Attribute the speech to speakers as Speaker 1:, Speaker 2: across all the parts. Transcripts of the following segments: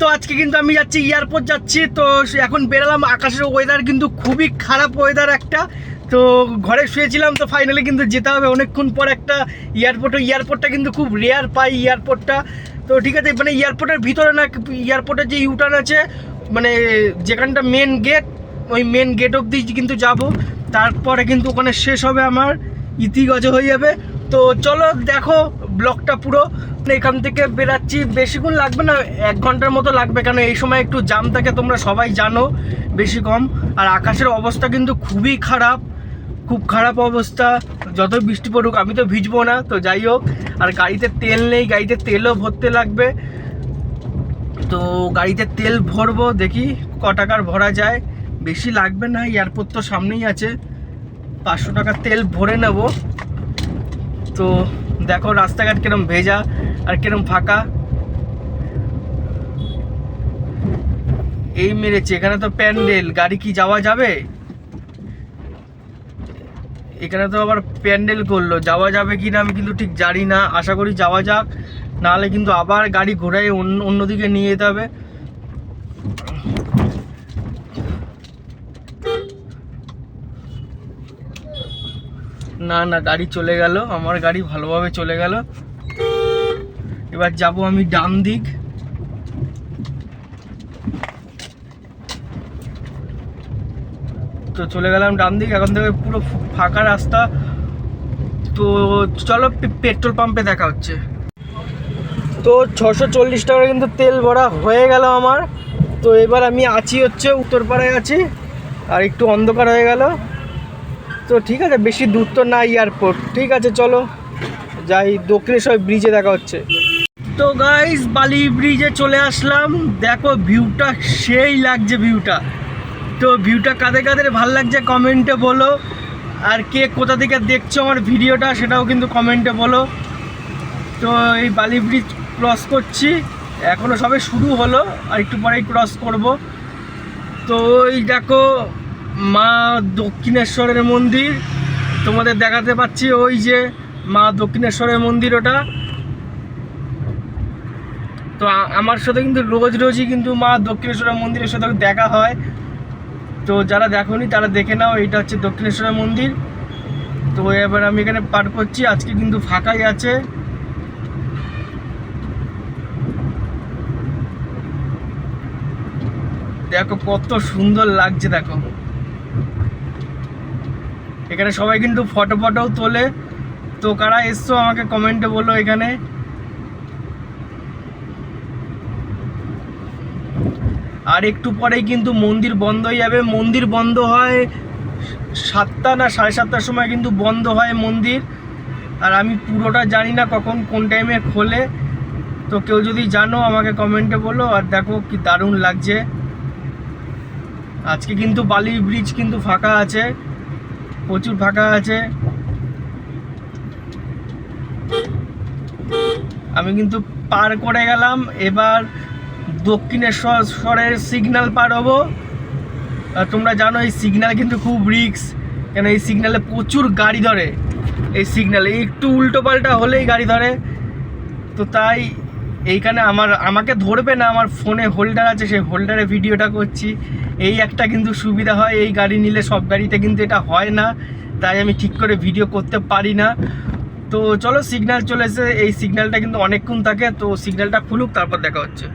Speaker 1: তো আজকে কিন্তু আমি যাচ্ছি এয়ারপোর্ট যাচ্ছি, তো এখন বেরালাম, আকাশের ওয়েদার কিন্তু খুবই খারাপ ওয়েদার একটা। তো ঘরে শুয়েছিলাম, তো ফাইনালি কিন্তু যেতে হবে। অনেকক্ষণ পর একটা এয়ারপোর্টে এয়ারপোর্টটা কিন্তু খুব রেয়ার পাই এয়ারপোর্টটা তো ঠিক আছে মানে এয়ারপোর্টের ভিতরে না এয়ারপোর্টের যে ইউটার্ন আছে মানে যেখানটা মেন গেট ওই মেন গেট অবধি কিন্তু যাব। তারপরে কিন্তু ওখানে শেষ হবে আমার ইতিগজ হয়ে যাবে। তো চলো, দেখো ব্লকটা পুরো। মানে এখান থেকে বেরাচ্ছি। বেশিক্ষণ লাগবে না, এক ঘণ্টার মতো লাগবে। কেন এই সময় একটু জাম থাকে, তোমরা সবাই জানো, বেশি কম। আর আকাশের অবস্থা কিন্তু খুবই খারাপ। খুব খারাপ অবস্থা। যত বৃষ্টি পড়ুক, আমি তো ভিজবো না। তো যাই হোক, আর গাড়িতে তেল নেই, গাড়িতে তেলও ভরতে লাগবে। তো গাড়িতে তেল ভরবো, দেখি ক টাকার ভরা যায়। বেশি লাগবে না, এয়ারপোর্ট তো সামনেই আছে। পাঁচশো টাকার তেল ভরে নেব। তো দেখো রাস্তাঘাট কিরম ভেজা আর কিরম ফাঁকা। এই মেরেছে, এখানে তো প্যান্ডেল, গাড়ি কি যাওয়া যাবে? এখানে তো আবার প্যান্ডেল করল, যাওয়া যাবে কি না আমি কিন্তু ঠিক জানি না, আশা করি যাওয়া যাক, নাহলে কিন্তু আবার গাড়ি ঘোরায় অন্য অন্যদিকে নিয়ে যেতে হবে। না না, গাড়ি চলে গেল। আমার গাড়ি ভালোভাবে চলে গেল। এবার যাব আমি ডান দিক। তো চলে গেলাম ডান দিক। এখন থেকে পুরো ফাঁকা রাস্তা। তো চলো পেট্রোল পাম্পে দেখা হচ্ছে। তো ছশো চল্লিশ টাকা কিন্তু তেল ভরা হয়ে গেল আমার। তো এবার আমি আছি হচ্ছে উত্তরপাড়ায় আছি। আর একটু অন্ধকার হয়ে গেল। তো ঠিক আছে, বেশি দূর তো না এয়ারপোর্ট ঠিক আছে, চলো। যাই, দক্ষিণেশ্বর ব্রিজে দেখা হচ্ছে। তো গাইস বালি ব্রিজে চলে আসলাম। দেখো ভিউটা সেই লাগছে ভিউটা তো ভিউটা কাদের কাদের ভালো লাগছে কমেন্টে বলো। আর কে কোথা থেকে দেখছ আমার ভিডিওটা সেটাও কিন্তু কমেন্টে বলো। তো এই বালি ব্রিজ ক্রস করছি। এখনও সবে শুরু হলো, আর একটু পরেই ক্রস করব। তো ওই দেখো মা দক্ষিণেশ্বরের মন্দির। তোমাদের দেখাতে পাচ্ছি ওই যে মা দক্ষিণেশ্বরের মন্দির ওটা। তো আমার সাথে কিন্তু রোজ রোজই কিন্তু মা দক্ষিণেশ্বরের মন্দিরের সাথে দেখা হয়। তো যারা দেখোনি তারা দেখে নাও, এইটা হচ্ছে দক্ষিণেশ্বরের মন্দির। তো এবার আমি এখানে পার করছি, আজকে কিন্তু ফাঁকাই আছে। দেখো কত সুন্দর লাগছে, দেখো। এখানে সবাই কিন্তু ফটো ফটোও তোলে। তো কারা এসছো আমাকে কমেন্টে বলো এখানে। আর একটু পরেই কিন্তু মন্দির বন্ধ হয়ে যাবে। মন্দির বন্ধ হয় সাতটা না সাড়ে সাতটার সময় কিন্তু বন্ধ হয় মন্দির। আর আমি পুরোটা জানি না কখন, কোন টাইমে খোলে। তো কেউ যদি জানো আমাকে কমেন্টে বলো আর দেখো কি দারুণ লাগছে। আজকে কিন্তু বালি ব্রিজ কিন্তু ফাঁকা আছে। প্রচুর ফাঁকা আছে। আমি কিন্তু পার করে গেলাম, এবার দক্ষিণেশ্বরের সিগন্যাল পার হব। তোমরা জানো, এই সিগন্যাল কিন্তু খুব রিক্স কেন এই সিগন্যালে প্রচুর গাড়ি ধরে। এই সিগন্যালে একটু উল্টো পাল্টা হলেই গাড়ি ধরে। তো তাই এইখানে আমার, আমাকে ধরবে না, আমার ফোনে হোল্ডার আছে, সেই হোল্ডারে ভিডিওটা করছি। এই একটা কিন্তু সুবিধা হয়, এই গাড়ি নিলে সব গাড়িতে কিন্তু এটা হয় না, তাই আমি ঠিক করে ভিডিও করতে পারি না। তো চলো সিগন্যাল চলে এসে এই সিগন্যালটা কিন্তু অনেকক্ষণ থাকে, তো সিগন্যালটা খুলুক, তারপর দেখা হচ্ছে।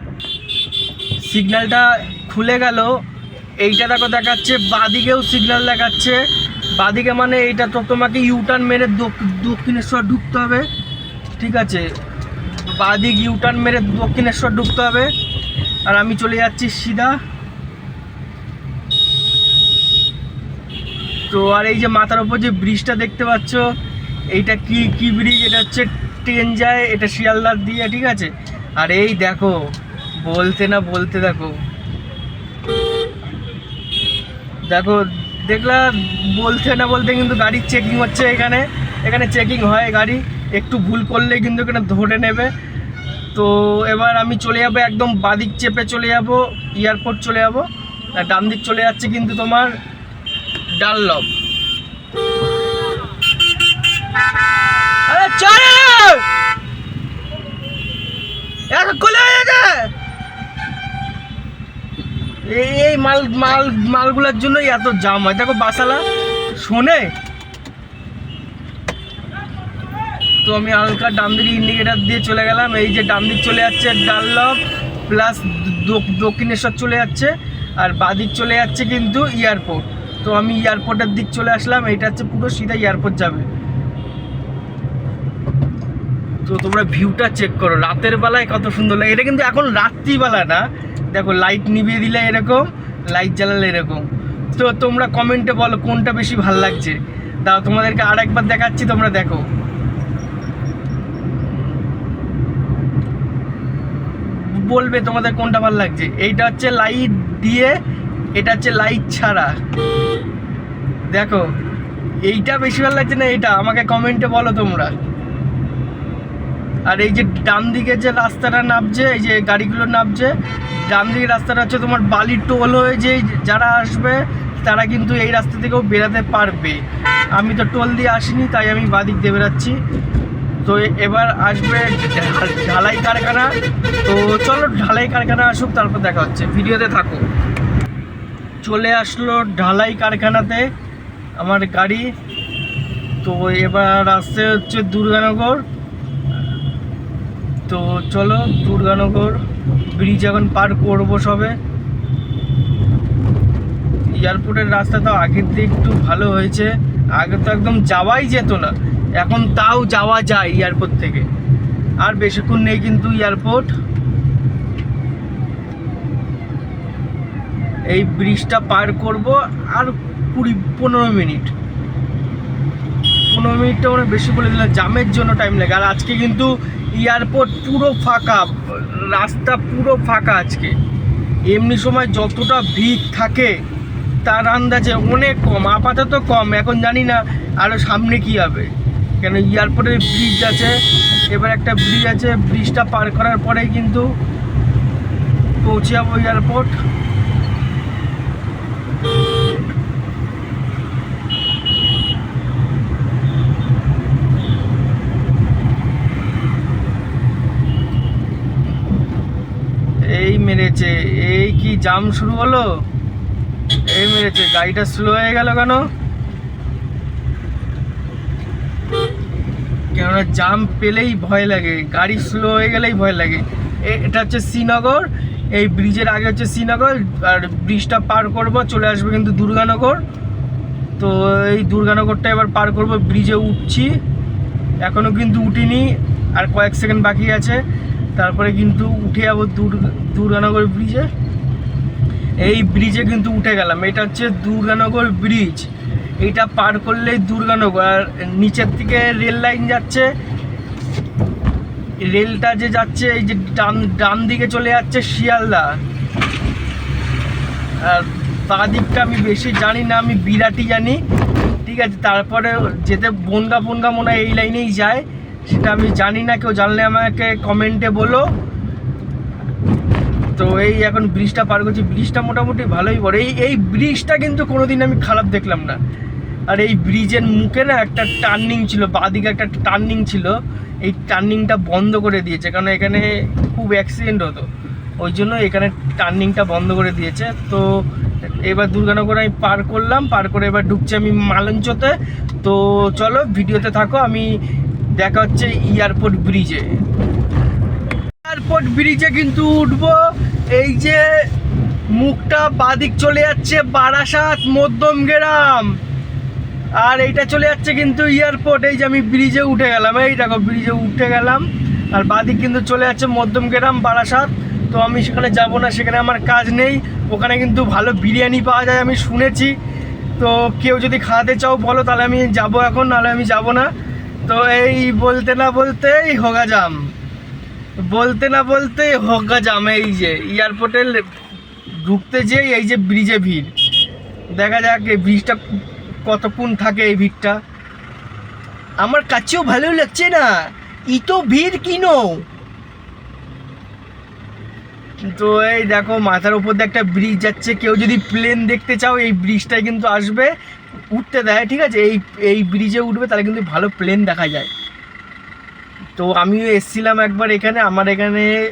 Speaker 1: সিগন্যালটা খুলে গেল, এইটা দেখো দেখাচ্ছে, বাদিকেও সিগন্যাল দেখাচ্ছে। বাদিকে মানে এইটা তো তোমাকে ইউটার্ন মেরে দক- দক্ষিণেশ্বর ঢুকতে হবে, ঠিক আছে? বাদিক ইউটার্ন মেরে দক্ষিণেশ্বর ঢুকতে হবে। আর আমি চলে যাচ্ছি সিধা। তো আর এই যে মাথার উপর যে ব্রিজটা দেখতে পাচ্ছ, এইটা কি কি ব্রিজ? এটা হচ্ছে ট্রেন যায়, এটা শিয়ালদার দিয়ে, ঠিক আছে? আর এই দেখো, বলতে না বলতে দেখো। দেখো দেখলা বলতে না বলতে কিন্তু গাড়ির চেকিং হচ্ছে এখানে। এখানে চেকিং হয় গাড়ি। একটু ভুল করলেই কিন্তু এখানে ধরে নেবে। তো এবার আমি চলে যাব একদম বাদিক চেপে চলে যাব, এয়ারপোর্ট চলে যাব। আর ডান দিক চলে যাচ্ছে কিন্তু তোমার ডানলপ এই মাল মাল, মালগুলোর জন্যই এত জাম হয়। দেখো বাসালা, শোনে? তো আমি হালকা ডান দিকে ইন্ডিকেটার দিয়ে চলে গেলাম। এই যে ডান দিক চলে যাচ্ছে ডানলপ প্লাস দক্ষিণেশ্বর চলে যাচ্ছে, আর বাদিক চলে যাচ্ছে কিন্তু এয়ারপোর্ট তো আমি এয়ারপোর্টের দিক চলে আসলাম, এইটা হচ্ছে পুরো সিধা এয়ারপোর্ট যাবে। তো তোমরা ভিউটা চেক করো, রাতের বেলায় কত সুন্দর লাগে। এটা কিন্তু এখন রাত্রিবেলা না। দেখো লাইট নিভিয়ে দিলে এরকম লাইট জ্বালালে এরকম। তো তোমরা কমেন্টে বলো কোনটা বেশি ভালো লাগছে। দাও, তোমাদেরকে আর একবার দেখাচ্ছি, তোমরা দেখো। বলবে তোমাদের কোনটা ভালো লাগছে? এইটা হচ্ছে লাইট দিয়ে, এটা হচ্ছে লাইট ছাড়া। দেখো, এইটা বেশি ভালো লাগছে না এটা আমাকে কমেন্টে বলো তোমরা। আর এই যে ডান দিকে যে রাস্তাটা নামছে, এই যে গাড়িগুলো নামছে, ডান দিকে রাস্তাটা হচ্ছে তোমার বালির টোল হয়ে যে যারা আসবে, তারা কিন্তু এই রাস্তা থেকেও বেরাতে পারবে। আমি তো টোল দিয়ে আসিনি, তাই আমি বাদিক দিয়ে বেরাচ্ছি। তো এবার আসবে ঢালাই কারখানা। তো ঢালাই কারখানা আসুক, তারপর দেখা হচ্ছে। ভিডিওতে থাকুক চলে আসলো ঢালাই কারখানাতে আমার গাড়ি। তো এবার আসছে হচ্ছে দুর্গানগর। তো চলো, দুর্গানগর ব্রিজ এখন পার করব সবে। এয়ারপোর্টের রাস্তা তো আগের দিয়ে একটু ভালো হয়েছে। আগে তো একদম যাওয়াই যেত না। এখন তাও যাওয়া যায় এয়ারপোর্ট থেকে। আর বেশিক্ষণ নেই কিন্তু এয়ারপোর্ট। এই ব্রিজটা পার করব আর কুড়ি, পনেরো মিনিট। পনেরো মিনিটটা মানে বেশি বলে দিলাম, জামের জন্য টাইম লাগে। আর আজকে কিন্তু এয়ারপোর্ট পুরো ফাঁকা, রাস্তা পুরো ফাঁকা আজকে। এমনি সময় যতটা ভিড় থাকে, তার আন্দাজে অনেক কম, আপাতত কম। এখন জানি না আরও সামনে কি হবে। কেন এয়ারপোর্টের ব্রিজ আছে, এবার একটা ব্রিজ আছে। ব্রিজটা পার করার পরেই কিন্তু পৌঁছে যাব এয়ারপোর্ট এই মেরেছে এই কি জাম শুরু হলো? এই মেরেছে, গাড়িটা স্লো হয়ে গেল কেন? কেননা জাম পেলেই ভয় লাগে, গাড়ি স্লো হয়ে গেলেই ভয় লাগে। এটা হচ্ছে শ্রীনগর, এই ব্রিজের আগে হচ্ছে শ্রীনগর, আর ব্রিজটা পার করব, চলে আসবে কিন্তু দুর্গানগর। তো এই দুর্গানগরটা এবার পার করব ব্রিজে উঠছি। এখনও কিন্তু উঠিনি, আর কয়েক সেকেন্ড বাকি আছে। তারপরে কিন্তু উঠে যাব দুর্গানগর ব্রিজে এই ব্রিজে কিন্তু উঠে গেলাম। এটা হচ্ছে দুর্গানগর ব্রিজ এটা পার করলেই দুর্গানগর। আর নিচের দিকে রেল লাইন যাচ্ছে। রেলটা যে যাচ্ছে, এই যে ডান ডান দিকে চলে যাচ্ছে শিয়ালদা। আর বাঁ দিকটা আমি বেশি জানি না, আমি বিরাটি জানি। ঠিক আছে, তারপরে যেতে বনগা বনগা মনে হয় এই লাইনেই যায়। সেটা আমি জানি না, কেউ জানলে আমাকে কমেন্টে বলো। তো এই এখন ব্রিজটা পার করছি। ব্রিজটা মোটামুটি ভালোই বড়। এই এই ব্রিজটা কিন্তু কোনোদিন আমি খারাপ দেখলাম না। আর এই ব্রিজের মুখে না একটা টার্নিং ছিল, বাদিকে একটা টার্নিং ছিল। এই টার্নিংটা বন্ধ করে দিয়েছে। কারণ এখানে খুব অ্যাক্সিডেন্ট হতো। ওই জন্য এখানে টার্নিংটা বন্ধ করে দিয়েছে। তো এবার দুর্গানগর আমি পার করলাম। পার করে এবার ঢুকছি আমি মালঞ্চতে। তো চলো ভিডিওতে থাকো। আমি দেখা হচ্ছে এয়ারপোর্ট ব্রিজে এয়ারপোর্ট ব্রিজে কিন্তু উঠবো। এই যে মুখটা বাদিক চলে যাচ্ছে, বারাসাত মধ্যমগ্রাম আর এইটা চলে যাচ্ছে কিন্তু এয়ারপোর্ট। এই যে আমি ব্রিজে উঠে গেলাম, এই দেখো ব্রিজে উঠে গেলাম। আর বাদিক কিন্তু চলে যাচ্ছে মধ্যমগ্রাম বারাসাত। তো আমি সেখানে যাব না, সেখানে আমার কাজ নেই। ওখানে কিন্তু ভালো বিরিয়ানি পাওয়া যায় আমি শুনেছি। তো কেউ যদি খাওয়াতে চাও বলো, তাহলে আমি যাব এখন, নাহলে আমি যাব না। তো এই বলতে না বলতেই হোগা জাম। বলতে না বলতে হোগা জামে এই যে এয়ারপোর্টে ঢুকতে যেই এই যে ব্রিজে ভিড়। দেখা যাক এই ব্রিজটা কতক্ষণ থাকে এই ভিড়টা। আমার কাছেও ভালো লাগছে না। ই তো ভিড় কিনো? তো এই দেখো, মাথার উপর দিয়ে একটা ব্রিজ যাচ্ছে। কেউ যদি প্লেন দেখতে চাও, এই ব্রিজটায় কিন্তু আসবে। উঠতে দেয়, ঠিক আছে? এই এই ব্রিজে উঠবে, তাহলে কিন্তু ভালো প্লেন দেখা যায়। তো আমিও এসছিলাম একবার এখানে, আমার এখানে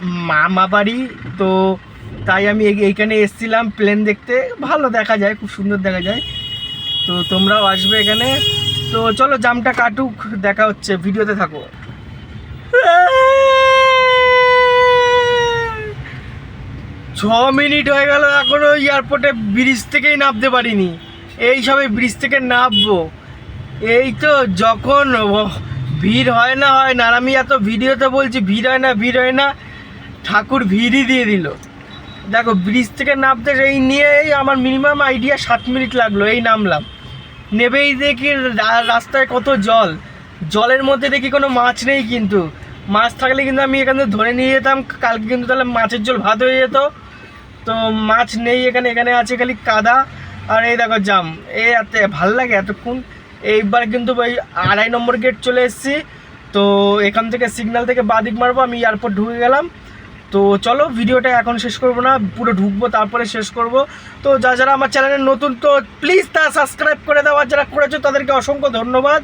Speaker 1: মামা বাড়ি, তো তাই আমি এই- এইখানে এসছিলাম প্লেন দেখতে। ভালো দেখা যায়, খুব সুন্দর দেখা যায়। তো তোমরাও আসবে এখানে। তো চলো জামটা কাটুক, দেখা হচ্ছে, ভিডিওতে থাকো। ছ মিনিট হয়ে গেল, এখনও এয়ারপোর্টে ব্রিজ থেকেই নামতে পারিনি। এই সবে ব্রিজ থেকে নামবো। এই তো যখন ভিড় হয় না হয় না। আর আমি এত ভিডিওতে বলছি, ভিড় হয় না, ভিড় হয় না। ঠাকুর ভিড়ই দিয়ে দিল। দেখো ব্রিজ থেকে নামতে এই নিয়েই আমার মিনিমাম আইডিয়া সাত মিনিট লাগল, এই নামলাম। নেবেই দেখি রাস্তায় কত জল। জলের মধ্যে দেখি কোনো মাছ নেই কিন্তু। মাছ থাকলে কিন্তু আমি এখান ধরে নিয়ে যেতাম। কালকে কিন্তু তাহলে মাছের জল ভাত হয়ে যেত। তো মাছ নেই এখানে এখানে আছে খালি কাদা। আর এই দেখো জাম। এ এত ভালো লাগে এতক্ষণ। এইবার কিন্তু ওই আড়াই নম্বর গেট চলে এসেছি। তো এখান থেকে সিগন্যাল থেকে বাদিক মারবো, আমি এয়ারপোর্ট ঢুকে গেলাম। তো চলো, ভিডিওটা এখন শেষ করব না, পুরো ঢুকবো, তারপরে শেষ করব। তো যা যারা আমার চ্যানেলে নতুন, তো প্লিজ তা সাবস্ক্রাইব করে দাও, আর যারা করেছ, তাদেরকে অসংখ্য ধন্যবাদ।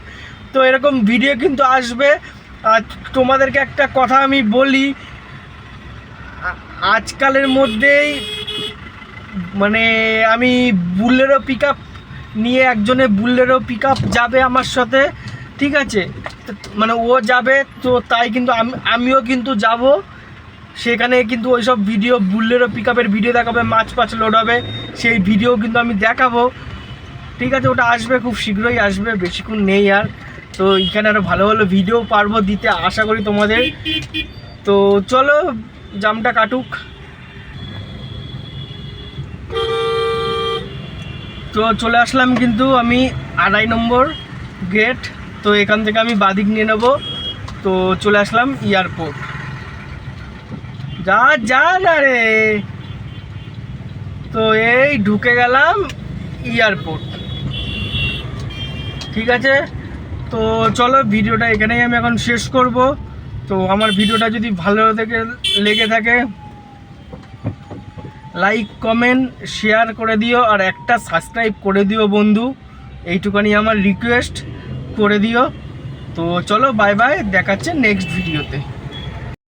Speaker 1: তো এরকম ভিডিও কিন্তু আসবে। আর তোমাদেরকে একটা কথা আমি বলি আজকালের মধ্যেই মানে আমি বুলেরো পিক নিয়ে একজনে বুলেরো পিক যাবে আমার সাথে, ঠিক আছে? মানে ও যাবে, তো তাই কিন্তু আমি, আমিও কিন্তু যাব। সেখানে কিন্তু ওই সব ভিডিও বুলেরো পিক ভিডিও দেখাবে, মাছ পাছ লোড হবে, সেই ভিডিও কিন্তু আমি দেখাবো। ঠিক আছে, ওটা আসবে খুব শীঘ্রই আসবে, বেশিক্ষণ নেই আর। তো এখানে আরও ভালো ভালো ভিডিও পারব দিতে, আশা করি তোমাদের। তো চলো, জামটা কাটুক। তো চলে আসলাম কিন্তু আমি আড়াই নম্বর গেট তো এখান থেকে আমি বাদিক নিয়ে নেব। তো চলে আসলাম এয়ারপোর্ট যা যা না রে। তো এই ঢুকে গেলাম এয়ারপোর্ট ঠিক আছে? তো চলো, ভিডিওটা এখানেই আমি এখন শেষ করব। তো আমার ভিডিওটা যদি ভালো থেকে লেগে থাকে লাইক কমেন্ট শেয়ার করে দিও আর একটা সাবস্ক্রাইব করে দিও বন্ধু। এইটুখানি আমার রিকোয়েস্ট করে দিও। তো চলো বাই বাই দেখাচ্ছে নেক্সট ভিডিওতে